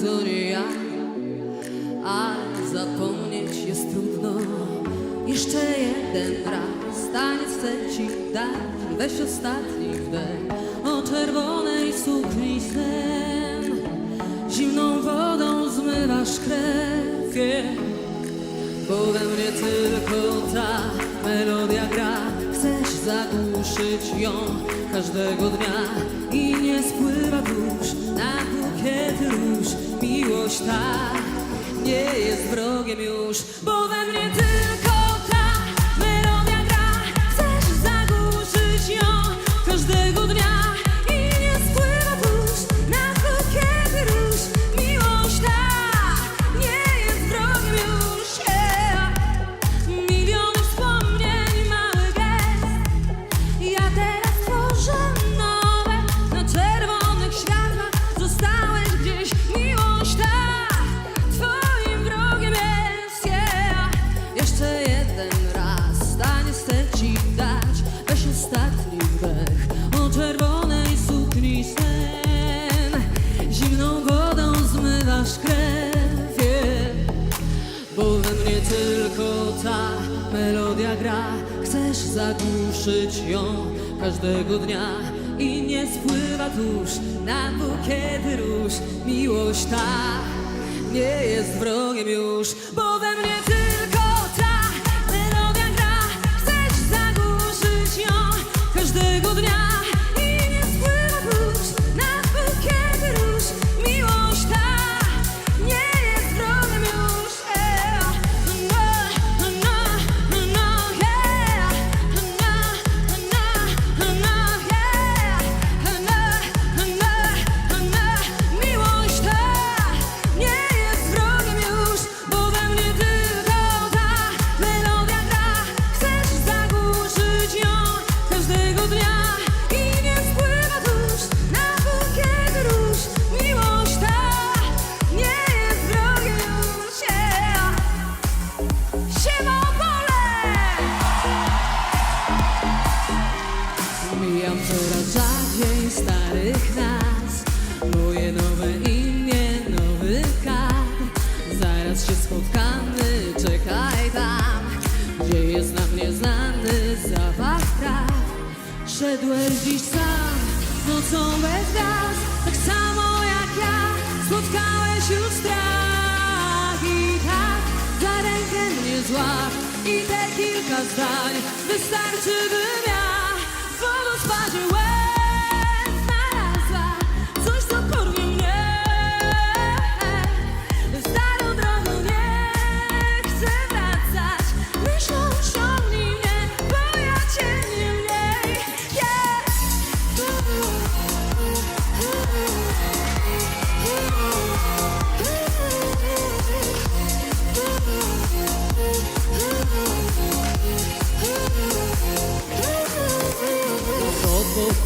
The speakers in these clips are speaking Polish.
to nie ja A zapomnieć jest trudno. Jeszcze jeden raz Taniec chcę ci dać. Weź ostatni wdech. O czerwonej sukni sen. Zimną wodą zmywasz krew. Bo we mnie tylko ta melodia gra. Chcesz zagłuszyć ją każdego dnia I nie spływa dusz. Miłość ta nie jest wrogiem już Bo we mnie tylko ją każdego dnia. I nie spływa tuż na bukiety róż Miłość ta. Nie jest wrogiem już Bo we mnie tylko starych nas. Moje nowe imię, nowy kart Zaraz się spotkamy, czekaj tam. Gdzie jest nam nieznany zapach traw Szedłeś dziś sam, nocą bez gwiazd Tak samo jak ja, spotkałeś już strach I tak, za rękę mnie złap I te kilka zdań. Wystarczy, bym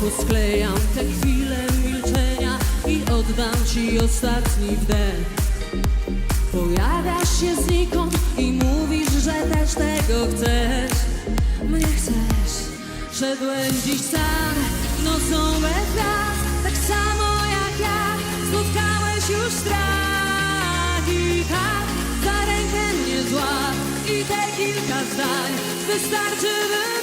Do boku sklejam te chwile milczenia I oddam ci ostatni wdech. Pojawiasz się znikąd i mówisz, że też tego chcesz. Mnie chcesz Szedłem dziś sam, nocą bez gwiazd Tak samo jak ja, spotkałeś już strach I tak, za rękę mnie złap I te kilka zdań. Wystarczy, bym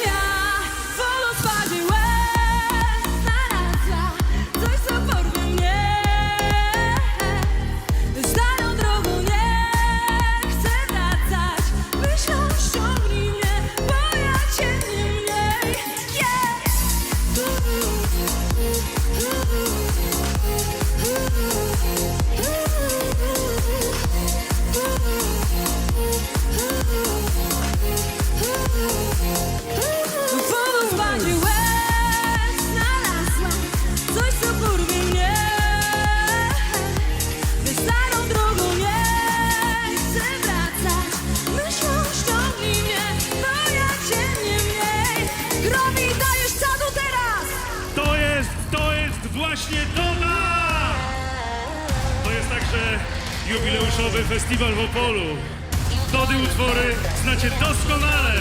Dody utwory znacie doskonale.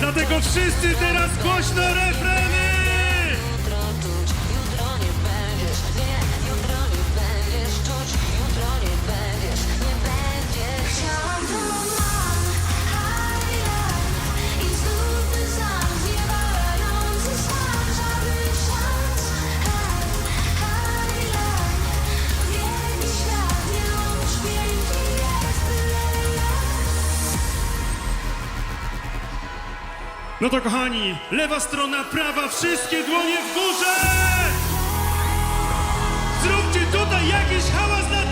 Dlatego wszyscy teraz głośno refreny! No to kochani, lewa strona, prawa, wszystkie dłonie w górze! Zróbcie tutaj jakiś hałas na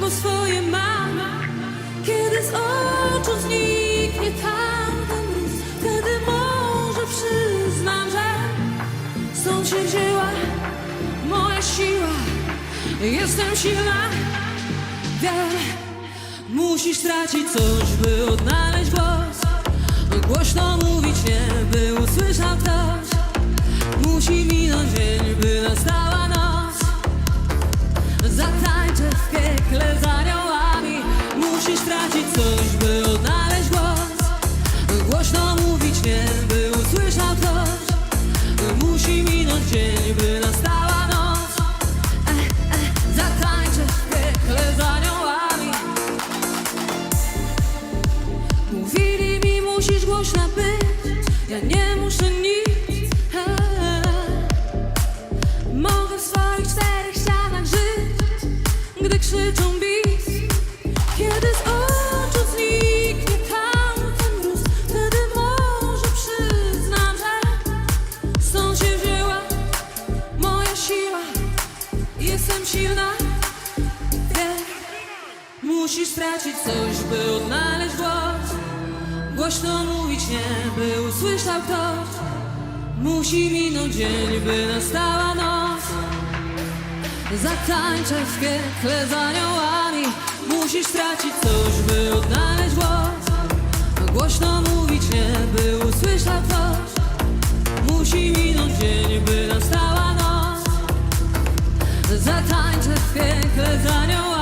bo swoje mam. Kiedy z oczu zniknie tamten mróz, wtedy może przyznam, że stąd się wzięła moja siła. Jestem silna, wiem. Musisz stracić coś, by odnaleźć głos Głośno mówić nie, by usłyszał ktoś Musi minąć dzień, by nastała Zatańczę w piekle z aniołami. Musisz stracić coś, by odnaleźć głos. Głośno mówić nie, by usłyszał ktoś stracić coś, by odnaleźć głos. Głośno mówić nie, by usłyszał ktoś. Musi minąć dzień, by nastała noc. Zatańczę w piekle z aniołami Musisz stracić coś, by odnaleźć głos. Głośno mówić nie, by usłyszał ktoś. Musi minąć dzień, by nastała noc. Zatańczę w piekle z aniołami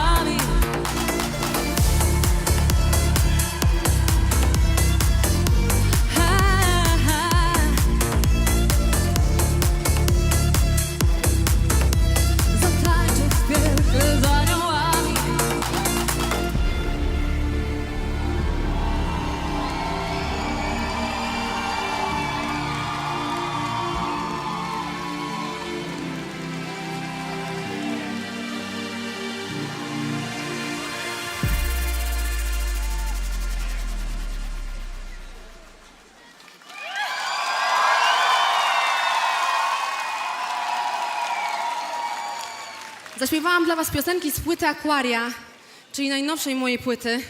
Zaśpiewałam dla Was piosenki z płyty Aquaria, czyli najnowszej mojej płyty.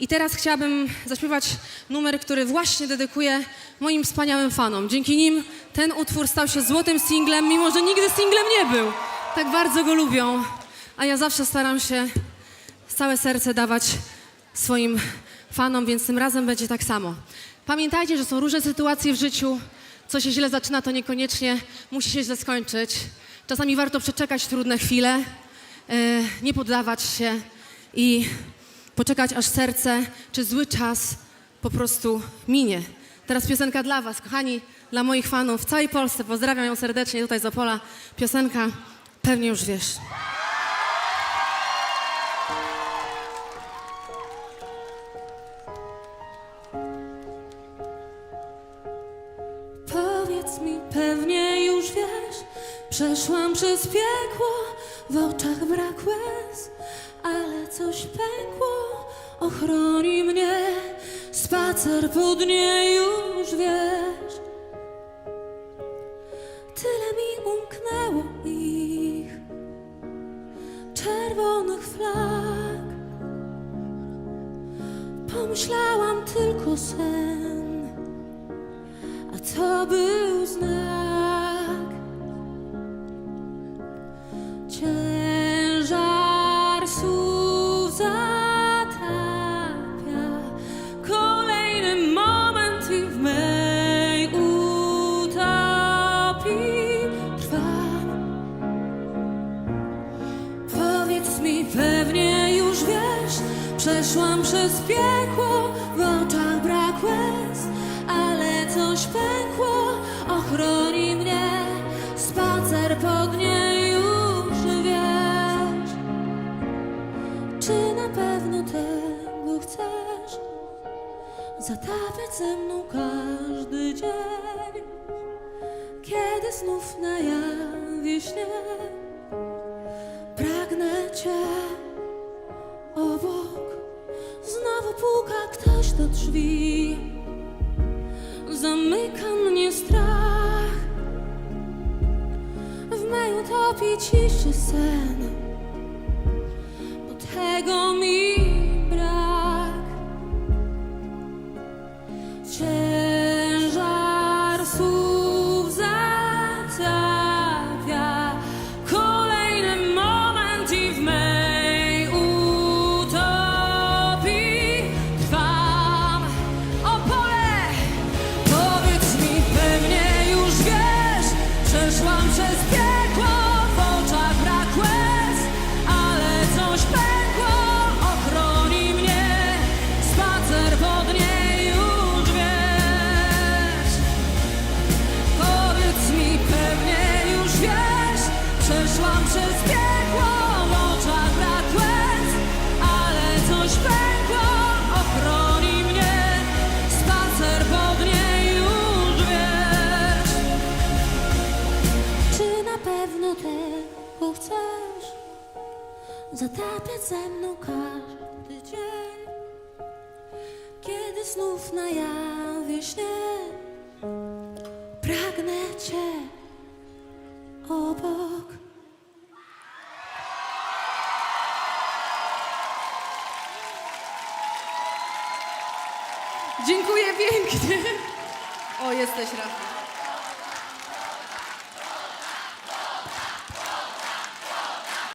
I teraz chciałabym zaśpiewać numer, który właśnie dedykuję moim wspaniałym fanom. Dzięki nim ten utwór stał się złotym singlem, mimo że nigdy singlem nie był. Tak bardzo go lubią, a ja zawsze staram się całe serce dawać swoim fanom, więc tym razem będzie tak samo. Pamiętajcie, że są różne sytuacje w życiu. Co się źle zaczyna, to niekoniecznie musi się źle skończyć. Czasami warto przeczekać trudne chwile, e, nie poddawać się i poczekać, aż serce czy zły czas po prostu minie. Teraz piosenka dla Was, kochani, dla moich fanów w całej Polsce. Pozdrawiam ją serdecznie tutaj z Opola. Piosenka pewnie już wiesz. w oczach brak łez, ale coś pękło, ochroni mnie. Spacer po dnie już wiesz. Tyle mi umknęło ich czerwonych flag. Pomyślałam tylko sen, a to był znak. zatapiać ze mną każdy dzień, kiedy znów najawi śnie. Pragnę Cię obok, znowu puka ktoś do drzwi. Zamyka mnie strach, w mej utopii ciszy sen, bo tego mi tata ze mną każdy dzień Kiedy znów na jawie śnie Pragnę Cię obok Dziękuję pięknie. O, jesteś Rafał.